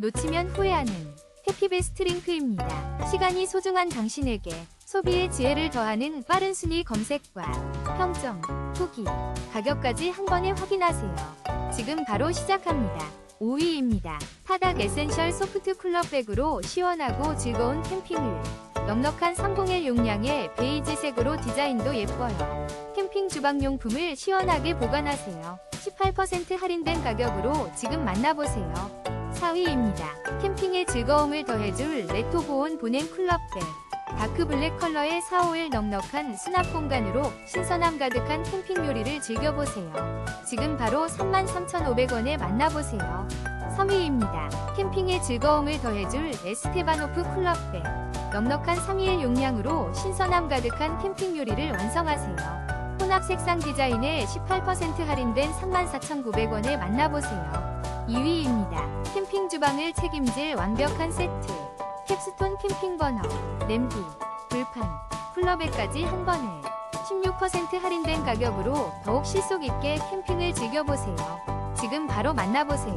놓치면 후회하는 해피베스트 링크입니다. 시간이 소중한 당신에게 소비의 지혜를 더하는 빠른 순위 검색과 평점, 후기, 가격까지 한 번에 확인하세요. 지금 바로 시작합니다. 5위입니다. 파닥 에센셜 소프트 쿨러백으로 시원하고 즐거운 캠핑을 넉넉한 301 용량의 베이지색으로 디자인도 예뻐요. 캠핑 주방용품을 시원하게 보관하세요. 18% 할인된 가격으로 지금 만나보세요. 4위입니다. 캠핑의 즐거움을 더해줄 레토보온 보냉 쿨러백. 다크 블랙 컬러의 451 넉넉한 수납 공간으로 신선함 가득한 캠핑 요리를 즐겨보세요. 지금 바로 33,500원에 만나보세요. 3위입니다. 캠핑의 즐거움을 더해줄 에스테바노프 쿨러백. 넉넉한 321 용량으로 신선함 가득한 캠핑 요리를 완성하세요. 혼합 색상 디자인에 18% 할인된 34,900원에 만나보세요. 2위입니다. 캠핑 주방을 책임질 완벽한 세트. 캡스톤 캠핑 버너, 냄비, 불판, 쿨러백까지 한 번에 16% 할인된 가격으로 더욱 실속 있게 캠핑을 즐겨보세요. 지금 바로 만나보세요.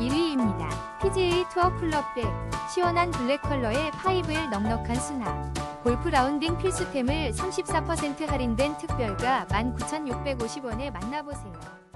1위입니다. PGA 투어 쿨러백, 시원한 블랙 컬러의 파이브의 넉넉한 수납. 골프 라운딩 필수템을 34% 할인된 특별가 19,650원에 만나보세요.